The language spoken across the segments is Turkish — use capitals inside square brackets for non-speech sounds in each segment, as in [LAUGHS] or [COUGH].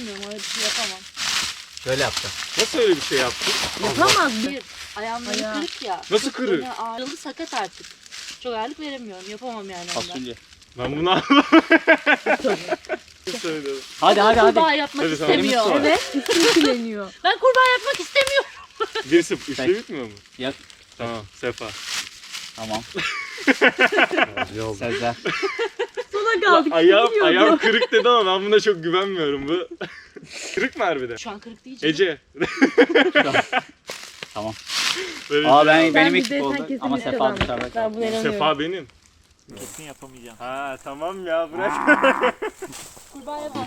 istemiyorum. Öyle bir şey yapamam. Şöyle yapacağım. Nasıl öyle bir şey yaptın? Yapamaz bir. Ayağımları Ayağı. kırık ya. Nasıl kırık? Ağrılı sakat artık. Çok ağırlık veremiyorum. Yapamam yani ondan. Fasulye. Ben bunu anlamadım. Söyledim. Hadi hadi hadi. Kurbağa yapmak Hadi tamam. istemiyor. Evet. Üfleniyor. [LAUGHS] Ben kurbağa yapmak istemiyorum. Bir sıfır. Üçte Peki. bitmiyor mu? Yok. Tamam. Sefa. Tamam. [LAUGHS] Sezer. Sona kaldık. Ayağım, Gidiyordu. ayağım [LAUGHS] kırık dedi ama ben buna çok güvenmiyorum. Bu [LAUGHS] kırık mı harbiden? Şu an kırık diyeceğim. Ece. [LAUGHS] Tamam. Böyle Aa ben benim bir ekip oldu ama Sefa kazandı. dışarıda Ben kaldı. buna inanıyorum. Sefa benim. Kesin yapamayacağım. Ha tamam ya bırak. Kurbağa yapamam.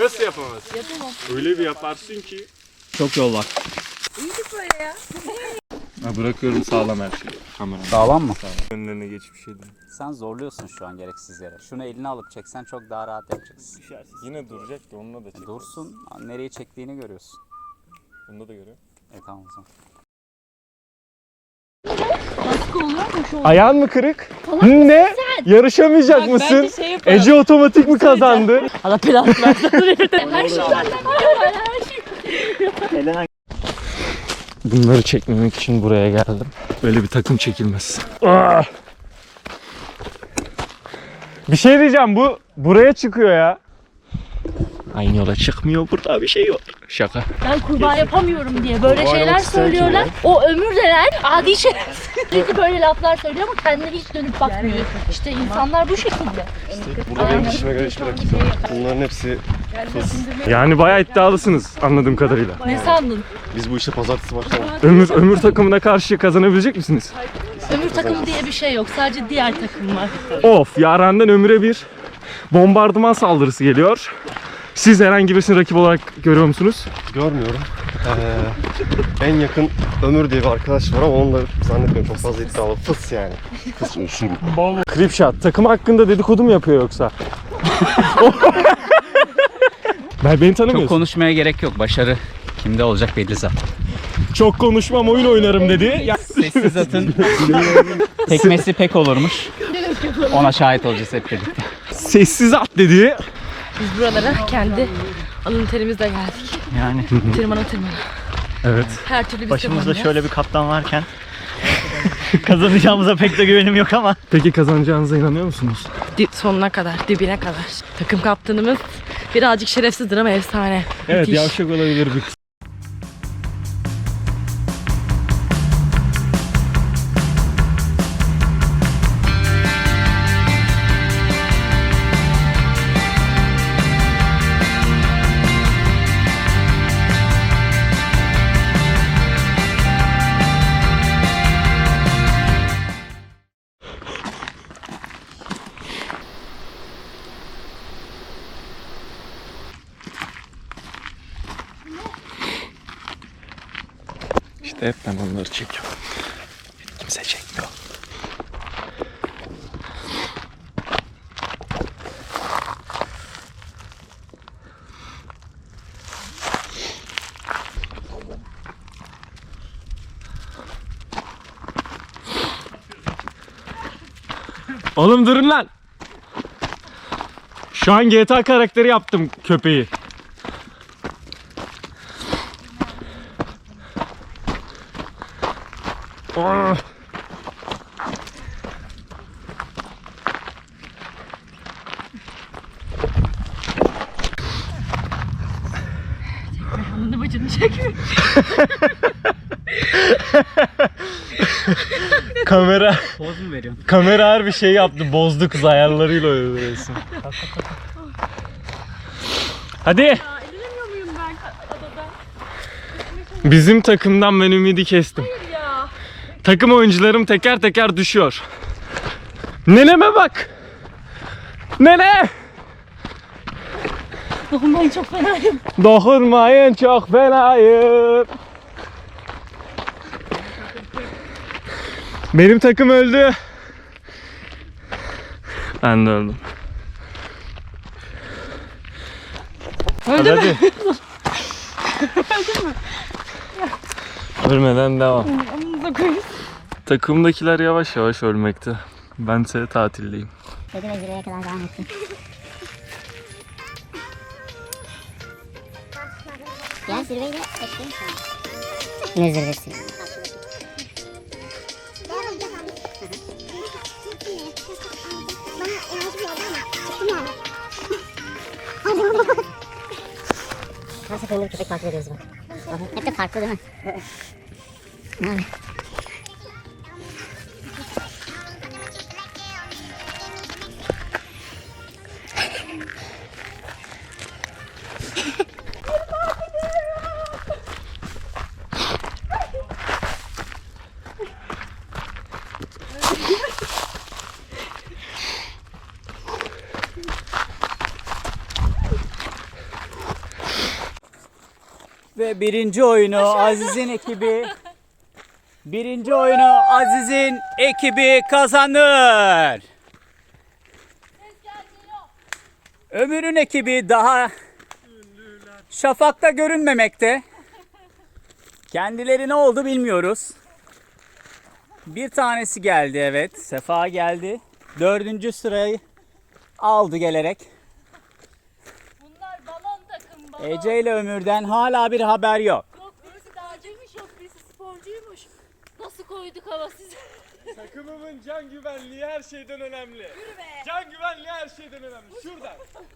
Nasıl yapamaz? Yapamam. Öyle bir yaparsın ki. Çok yol var. İyiydik böyle ya. Ha, bırakıyorum sağlam her şeyi. Kamera. Sağlam mı? Önlerine geçip şey değil. Sen zorluyorsun şu an gereksiz yere. Şunu eline alıp çeksen çok daha rahat yapacaksın. Yine duracak da onunla da çek. Dursun. Nereye çektiğini görüyorsun. Bunda da görüyor. E tamam o zaman. Ayağın mı kırık? Ne? Yarışamayacak mısın? şey. Ece otomatik mi kazandı? Allah belanı versin. Her şey Elenen Bunları çekmemek için buraya geldim. Böyle bir takım çekilmez. Ah! Bir şey diyeceğim bu buraya çıkıyor ya. Aynı yola çıkmıyor burada bir şey yok. Şaka. Ben kurbağa yapamıyorum diye böyle şeyler yapmak isteyen kim söylüyorlar. O ömür denen adi şerefsiz. [LAUGHS] Çünkü böyle laflar söylüyor ama kendine hiç dönüp bakmıyor. İşte insanlar bu şekilde. Burada benim dişime göre. Bunların hepsi Yani bayağı iddialısınız anladığım kadarıyla. Ne sandın? biz bu işe pazartesi başlamak. Ömür ömür takımına karşı kazanabilecek misiniz? Ömür takımı diye bir şey yok. Sadece diğer takım var. Of yarandan ömüre bir bombardıman saldırısı geliyor. Siz herhangi birisini rakip olarak görüyor musunuz? Görmüyorum. Ee, en yakın Ömür diye bir arkadaş var ama onu da zannetmiyorum çok fazla iddialı. Fıs yani. Fıs usul. Clipshot takım hakkında dedikodu mu yapıyor yoksa? [LAUGHS] ben beni Çok tanımıyorsun. konuşmaya gerek yok. Başarı kimde olacak belli zaten. Çok konuşmam oyun oynarım dedi. Ya, Sessiz atın. [LAUGHS] Tekmesi pek olurmuş. Ona şahit olacağız hep birlikte. sessiz at dedi. Biz buralara kendi alın terimizle geldik. yani [LAUGHS] Tırmana tırmana. Evet. Her türlü biz başımızda şöyle bir kaptan varken [LAUGHS] kazanacağımıza pek de güvenim yok ama Peki kazanacağınıza inanıyor musunuz? Di- sonuna kadar, dibine kadar. Takım kaptanımız birazcık şerefsizdir ama efsane. Evet Müthiş. yavşak olabilir bir çekiyorum. Kimse çekmiyor. Oğlum durun lan. Şu an GTA karakteri yaptım köpeği. Anını bacını çekiyor. [LAUGHS] Kamera Poz mu veriyorsun? kamera her bir şey yaptı. Bozdu kız ayarlarıyla oynuyorsun. Hadi. Eğlenemiyor muyum ben adada? Bizim takımdan ben ümidi kestim. Takım oyuncularım teker teker düşüyor. Neneme bak. Nene. Dokunmayın çok fenayım. Dokunmayın çok fenayım. Benim takım öldü. Ben de öldüm. Öldü Hadi. [LAUGHS] Ölmeden devam. Amınıza koyun. Takımdakiler yavaş yavaş ölmekte. Bense tatildeyim. Dedim Ece'ye kadar devam ettim. Ya zirveyi de bekleyin Ne zirvesi? Seferinde bir köpek takip ediyoruz bak. Hep de farklı değil mi? Abi. Ve birinci oyunu Aziz'in ekibi birinci oyunu Aziz'in ekibi kazanır. Ömür'ün ekibi daha şafakta görünmemekte. Kendileri ne oldu bilmiyoruz. Bir tanesi geldi evet. Sefa geldi. Dördüncü sırayı aldı gelerek. Bunlar balon takım balon. Ece ile Ömür'den hala bir haber yok. Yok birisi dağcıymış yok birisi sporcuymuş. Nasıl koyduk hava size? [LAUGHS] Takımımın can güvenliği her şeyden önemli. Can güvenliği her şeyden önemli. Şuradan.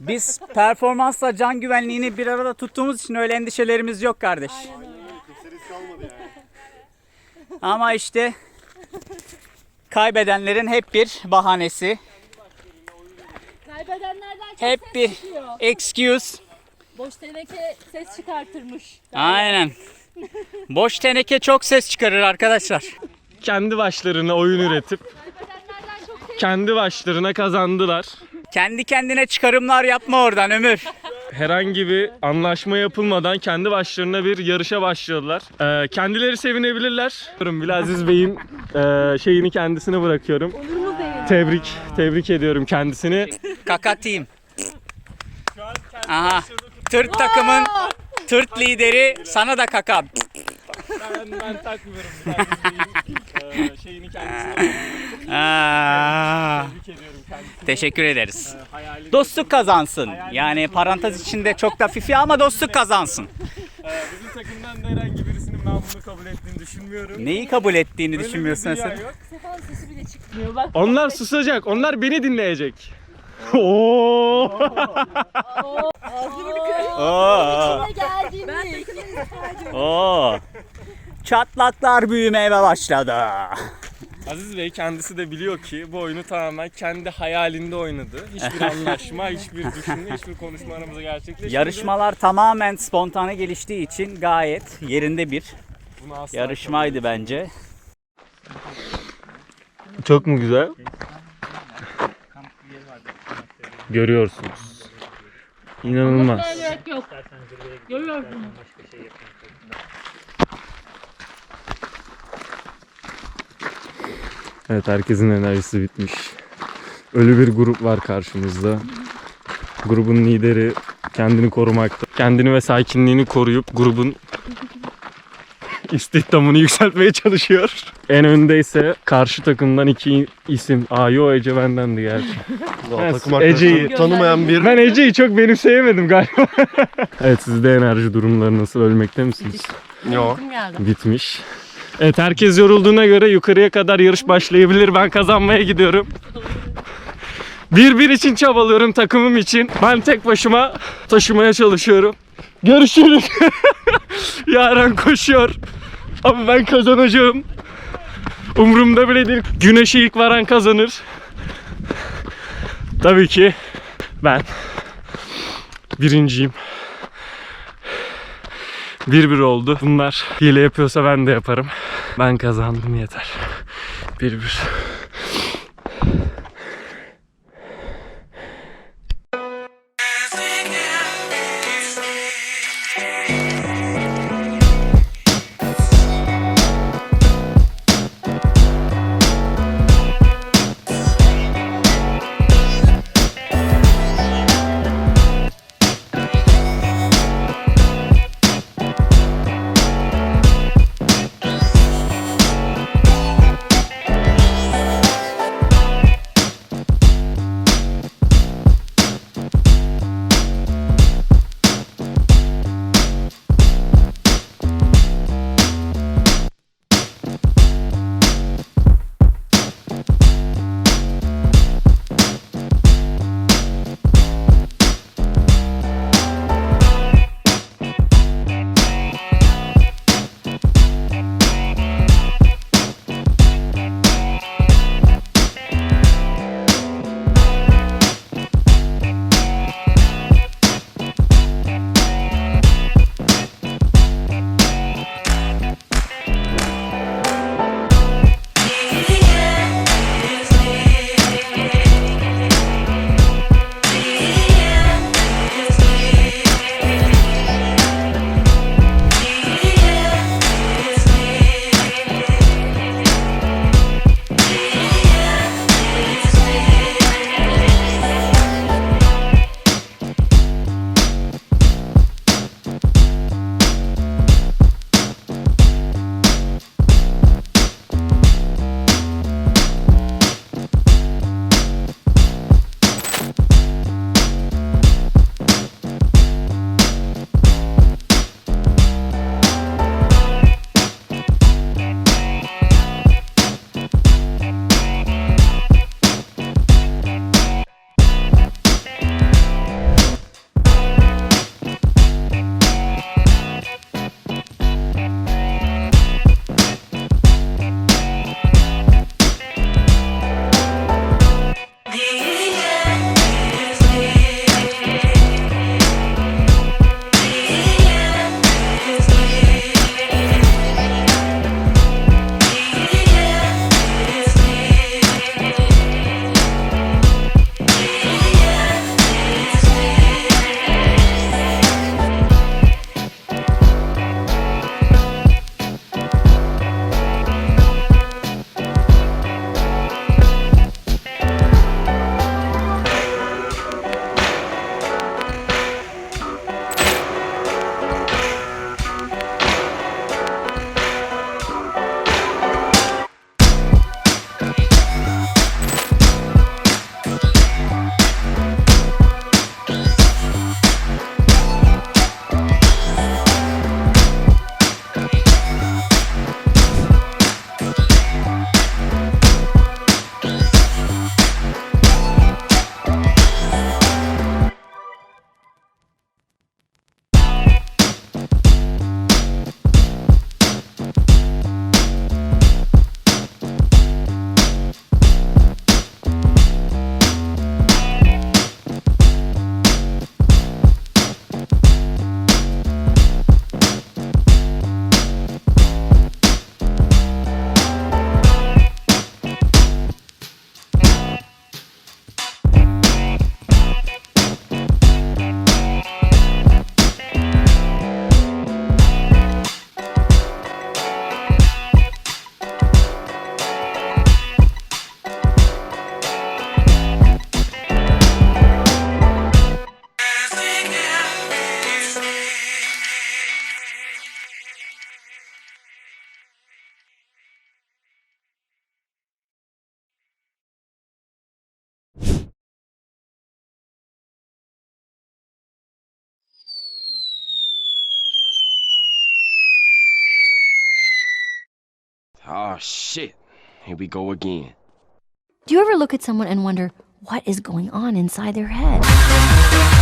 Biz performansla can güvenliğini bir arada tuttuğumuz için öyle endişelerimiz yok kardeş. Kimse risk almadı yani. [LAUGHS] Ama işte kaybedenlerin hep bir bahanesi, Kaybedenlerden çok hep ses bir çıkıyor. excuse. Boş teneke ses çıkartırmış. Aynen. Boş teneke çok ses çıkarır arkadaşlar. Kendi başlarına oyun üretip kendi başlarına kazandılar. Kendi kendine çıkarımlar yapma oradan Ömür. Herhangi bir anlaşma yapılmadan kendi başlarına bir yarışa başladılar. Ee, kendileri sevinebilirler. Bilaziz Bey'in e, şeyini kendisine bırakıyorum. Tebrik, tebrik ediyorum kendisini. Kaka team. Aha. Tırt takımın tırt lideri sana da kaka. Ben, ben takmıyorum [LAUGHS] e, şeyini kendisine [LAUGHS] Aa, tebrik ediyorum kendisini. teşekkür ederiz. Hayali Dostluk kazansın. Yani parantez içinde çok da fifi ama dostluk kazansın. Ee, bizim takımdan da herhangi birisinin ben bunu kabul ettiğini düşünmüyorum. Neyi kabul ettiğini düşünmüyorsun sen? yok. Sefa'nın sesi bile çıkmıyor. Bak Onlar susacak. Onlar beni dinleyecek. [LAUGHS] Oo. Oo. ne geldiğini. Oo. Çatlaklar büyümeye başladı. Aziz Bey kendisi de biliyor ki bu oyunu tamamen kendi hayalinde oynadı. Hiçbir [LAUGHS] anlaşma, hiçbir düşünme, hiçbir konuşma aramızda gerçekleşmedi. Yarışmalar tamamen spontane geliştiği için gayet yerinde bir Bunu asla yarışmaydı bence. Çok mu güzel? Görüyorsunuz. İnanılmaz. Yok. Görüyorsun. Evet herkesin enerjisi bitmiş. Ölü bir grup var karşımızda. Grubun lideri kendini korumakta. Kendini ve sakinliğini koruyup grubun istihdamını yükseltmeye çalışıyor. En önde ise karşı takımdan iki isim. Ayo Ece bendendi gerçi. Ya, takım Ece'yi- arkadaşlarını tanımayan bir Ben Ece'yi çok benimseyemedim galiba. [LAUGHS] evet sizde enerji durumları nasıl? Ölmekte misiniz? Kim geldi? Bitmiş. Evet herkes yorulduğuna göre yukarıya kadar yarış başlayabilir. Ben kazanmaya gidiyorum. Bir bir için çabalıyorum takımım için. Ben tek başıma taşımaya çalışıyorum. Görüşürüz. [LAUGHS] Yaren koşuyor. Ama ben kazanacağım. Umurumda bile değil. Güneşe ilk varan kazanır. Tabii ki ben birinciyim. Bir bir oldu. Bunlar hile yapıyorsa ben de yaparım. Ben kazandım yeter. Bir bir. Oh shit. Here we go again. Do you ever look at someone and wonder what is going on inside their head?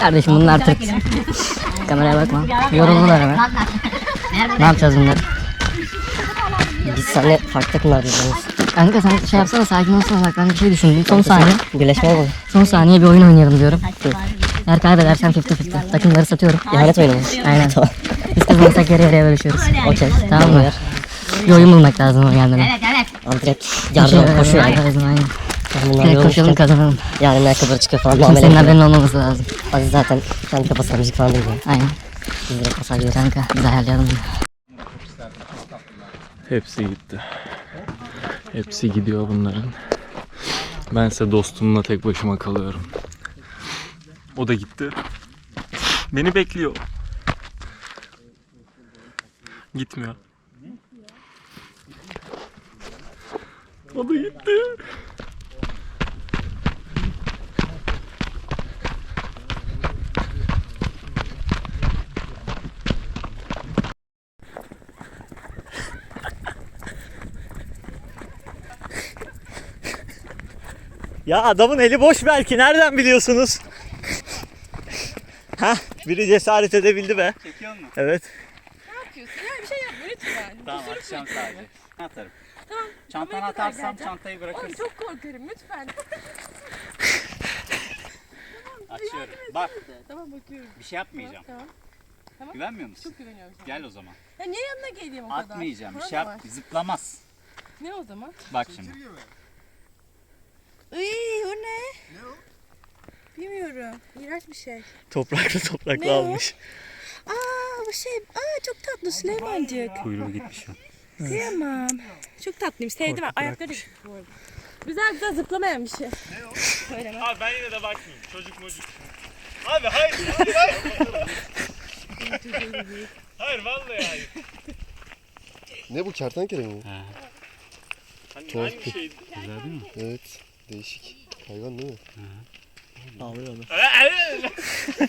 Kardeşim bunlar Türk. Kameraya bakma. Yoruldular hemen. ne yapacağız bunları? Biz seninle farklı takımlardayız. Kanka sen şey yapsana sakin olsana bak ben bir şey düşündüm. Son saniye. Birleşme olmadı. Son saniye bir oyun oynayalım diyorum. Eğer kaybedersem 50-50. Takımları satıyorum. İhanet oyunu? Aynen. [LAUGHS] Biz kazanırsak yarı yarıya bölüşüyoruz. Okey. Tamam mı? Bir oyun bulmak lazım o kendine. Evet evet. Antrenman. Yardım koşu yani. Aynen. Direkt koşalım kazanalım. Yarın ayakkabıları çıkıyor falan. Kimsenin haberinin olmaması lazım. Aziz zaten kendi kafasına müzik falan dinliyor. Aynen. Biz direkt masaj veriyoruz. Kanka biz ayarlayalım. Hepsi gitti. Hepsi gidiyor bunların. Bense dostumla tek başıma kalıyorum. O da gitti. Beni bekliyor. Gitmiyor. O da gitti. Ya adamın eli boş belki nereden biliyorsunuz? ha biri cesaret edebildi be. Çekiyor musun? Evet. Tamam atacağım sadece. Atarım. Tamam. Çantana atarsam çantayı bırakırsın. Çok korkarım lütfen. [LAUGHS] Açıyorum. Bak Tamam bakıyorum. bir şey yapmayacağım. Tamam. Tamam. Güvenmiyor musun? Çok güveniyorum sana. Gel o zaman. Ya niye yanına geleyim o kadar? Atmayacağım. Bir şey mu yap. var? Zıplamaz. Ne o zaman? Bak şimdi. Iy o ne? Ne o? Bilmiyorum. İğrenç bir şey. Topraklı topraklı Ne o? almış. Aa bu şey. Aa çok tatlı Süleymancık. Kuyruğu gitmiş. [LAUGHS] Kıyamam. Çok tatlıyım. Sevdim. Ayakları bu arada. Güzel güzel zıplamayan bir şey. Abi ben yine de bakmayayım. Çocuk mocuk. Abi hayır. Hayır hayır. hayır vallahi hayır. Ne bu kertenkele mi? bu? Hani Tuhaf aynı bir- şey. Evet. Değişik. Hayvan değil mi? Ağlıyor adam. [LAUGHS]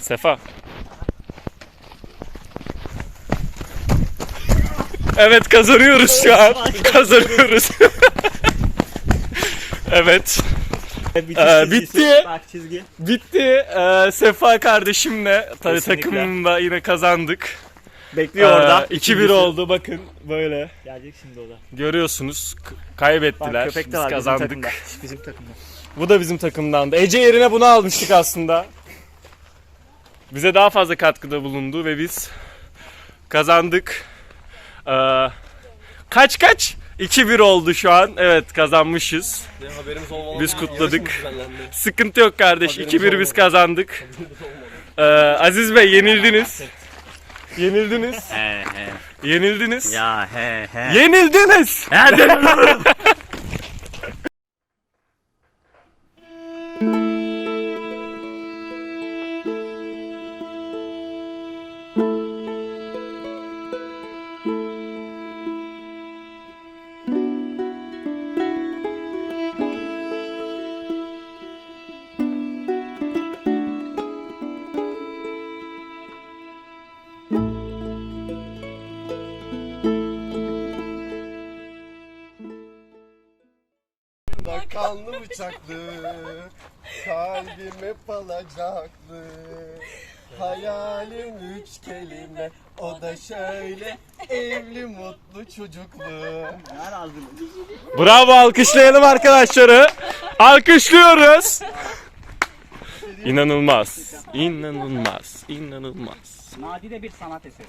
Sefa. Evet kazanıyoruz şu an. kazanıyoruz. [LAUGHS] evet. Bitiş Ee, çizgisi. bitti. Bak çizgi. Bitti. Ee, Sefa kardeşimle tabii Kesinlikle. takımımla yine kazandık. Bekliyor Ee, orada. 2-1 İkincisi. oldu bakın böyle. Gelecek şimdi o da. Görüyorsunuz k- Bak kaybettiler. köpek de Biz var bizim kazandık. takımda. [LAUGHS] Bizim takımda. Bu da bizim takımdandı. Ece yerine bunu almıştık aslında. Bize daha fazla katkıda bulundu ve biz kazandık. Ee, kaç kaç? 2-1 oldu şu an. Evet kazanmışız. haberimiz olmadan Biz kutladık. Sıkıntı yok kardeş. 2-1 biz kazandık. Ee, Aziz Bey yenildiniz. Yenildiniz. He he. Yenildiniz. Ya he he. Yenildiniz. [LAUGHS] Da kanlı bıçaklı Kalbim hep alacaklı Hayalim üç kelime O da şöyle Evli mutlu çocuklu Bravo alkışlayalım arkadaşları. Alkışlıyoruz. İnanılmaz. İnanılmaz. İnanılmaz. Nadide bir sanat eseri.